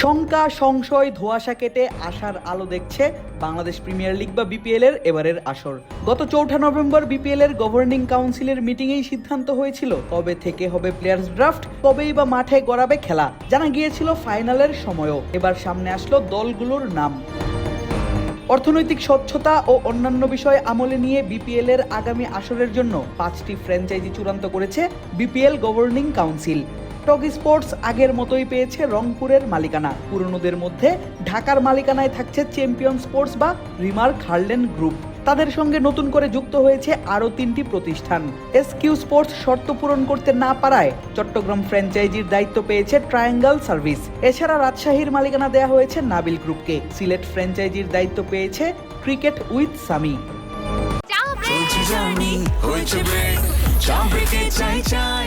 শঙ্কা, সংশয়, ধোঁয়াশা কেটে আশার আলো দেখছে বাংলাদেশ প্রিমিয়ার লিগ বা বিপিএল এর এবারের আসর। গত চৌঠা নভেম্বর বিপিএল এর গভর্নিং কাউন্সিলের মিটিংয়েই সিদ্ধান্ত হয়েছিল। কবে থেকে হবে প্লেয়ার্স ড্রাফট কবেই বা মাঠে গড়াবে খেলা, জানা গিয়েছিল ফাইনালের সময়ও। এবার সামনে আসলো দলগুলোর নাম। অর্থনৈতিক স্বচ্ছতা ও অন্যান্য বিষয় আমলে নিয়ে বিপিএল এর আগামী আসরের জন্য পাঁচটি ফ্র্যাঞ্চাইজি চূড়ান্ত করেছে BPL governing council talk sports আগের মতোই পেয়েছে রংপুরের মালিকানা। পুরনোদের মধ্যে ঢাকার মালিকানায় থাকছে চ্যাম্পিয়ন স্পোর্টস বা রিমার্ক হার্লেন গ্রুপ তাদের সঙ্গে নতুন করে যুক্ত হয়েছে আরও তিনটি প্রতিষ্ঠান। এসকিউ স্পোর্টস শর্ত পূরণ করতে না পারায় চট্টগ্রাম ফ্র্যাঞ্চাইজির দায়িত্ব পেয়েছে ট্রায়াঙ্গল সার্ভিস এছাড়া রাজশাহীর মালিকানা দেয়া হয়েছে নাবিল গ্রুপকে সিলেট ফ্র্যাঞ্চাইজির দায়িত্ব পেয়েছে ক্রিকেট উইথ সামি চাই চাই।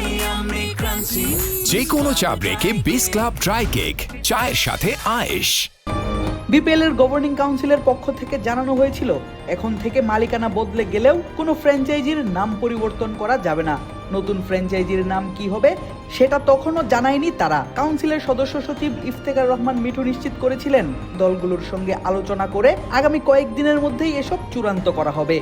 যে কোনো চা ব্রেকে বিস ক্লাব ড্রাই কেক চায়ের সাথে আয়েশ। বিপিএল এর গভর্নিং কাউন্সিলের পক্ষ থেকে জানানো হয়েছিল, এখন থেকে মালিকানা বদলে গেলেও কোনো ফ্র্যাঞ্চাইজির নাম পরিবর্তন করা যাবে না। নতুন ফ্র্যাঞ্চাইজির নাম কি হবে, সেটা তখনও জানায়নি তারা। কাউন্সিলের সদস্য সচিব ইফতেখার রহমান মিঠু নিশ্চিত করেছিলেন, দলগুলোর সঙ্গে আলোচনা করে আগামী কয়েকদিনের মধ্যেই এসব চূড়ান্ত করা হবে।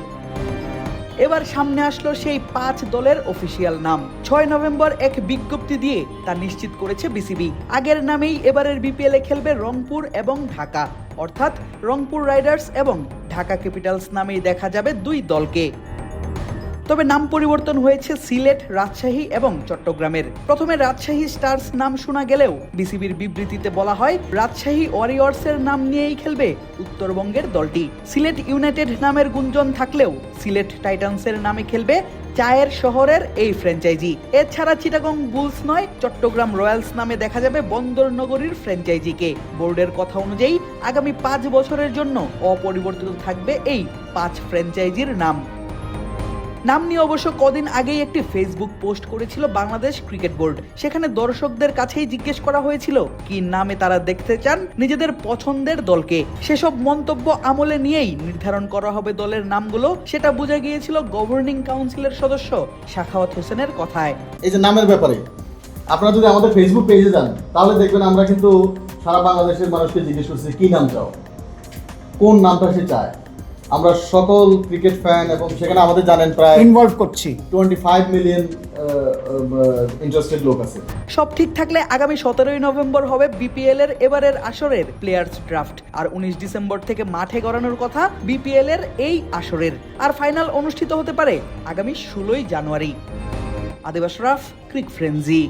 এবার সামনে আসলো সেই পাঁচ দলের অফিসিয়াল নাম। ছয় নভেম্বর এক বিজ্ঞপ্তি দিয়ে তা নিশ্চিত করেছে বিসিবি। আগের নামেই এবারের বিপিএল এ খেলবে রংপুর এবং ঢাকা। অর্থাৎ রংপুর রাইডার্স এবং ঢাকা ক্যাপিটালস নামেই দেখা যাবে দুই দলকে। তবে নাম পরিবর্তন হয়েছে সিলেট, রাজশাহী এবং চট্টগ্রামের। প্রথমে রাজশাহী স্টার্স নাম শোনা গেলেও বিসিবির বিবৃতিতে বলা হয়, রাজশাহী ওয়ারিয়র্সের নাম নিয়েই খেলবে উত্তরবঙ্গের দলটি। সিলেট ইউনাইটেড নামের গুঞ্জন থাকলেও সিলেট টাইটান্সের নামে খেলবে চায়ের শহরের এই ফ্র্যাঞ্চাইজি। এছাড়া চিটাগং বুলস নয়, চট্টগ্রাম রয়্যালস নামে দেখা যাবে বন্দর নগরীর ফ্র্যাঞ্চাইজিকে। বোর্ডের কথা অনুযায়ী, আগামী পাঁচ বছরের জন্য অপরিবর্তিত থাকবে এই পাঁচ ফ্র্যাঞ্চাইজির নাম। নাম নিয়ে অবশ্য কদিন আগেই একটি ফেসবুক পোস্ট করেছিল বাংলাদেশ ক্রিকেট বোর্ড সেখানে দর্শকদের কাছেই জিজ্ঞেস করা হয়েছিল, কি নামে তারা দেখতে চান নিজেদের পছন্দের দলকে? সেসব মন্তব্য আমলে নিয়েই নির্ধারণ করা হবে দলের নামগুলো। সেটা বোঝা গিয়েছিল গভর্নিং কাউন্সিলের সদস্য শাখাওয়াত হোসেনের কথায়। এই যে নামের ব্যাপারে, আপনারা যদি আমাদের ফেসবুক পেজে যান, তাহলে দেখবেন আমরা কিন্তু সারা বাংলাদেশের মানুষকে জিজ্ঞেস করছি, কি নাম চাও? কোন নামটা সে চায়? আমরা সকল ক্রিকেট ফ্যান এবং সেখানে আমাদের জানেন প্রায় ইনভলভ করছি। টোয়েন্টি ফাইভ মিলিয়ন ইন্টারেস্টেড লোক আছে। সব ঠিক থাকলে আগামী সতেরোই নভেম্বর হবে বিপিএল এর এবারের আসরের প্লেয়ার্স ড্রাফট আর উনিশ ডিসেম্বর থেকে মাঠে গড়ানোর কথা বিপিএল এর এই আসরের। আর ফাইনাল অনুষ্ঠিত হতে পারে আগামী ষোলোই জানুয়ারি। আদিবাস রাফ ক্রিক ফ্রেন্জি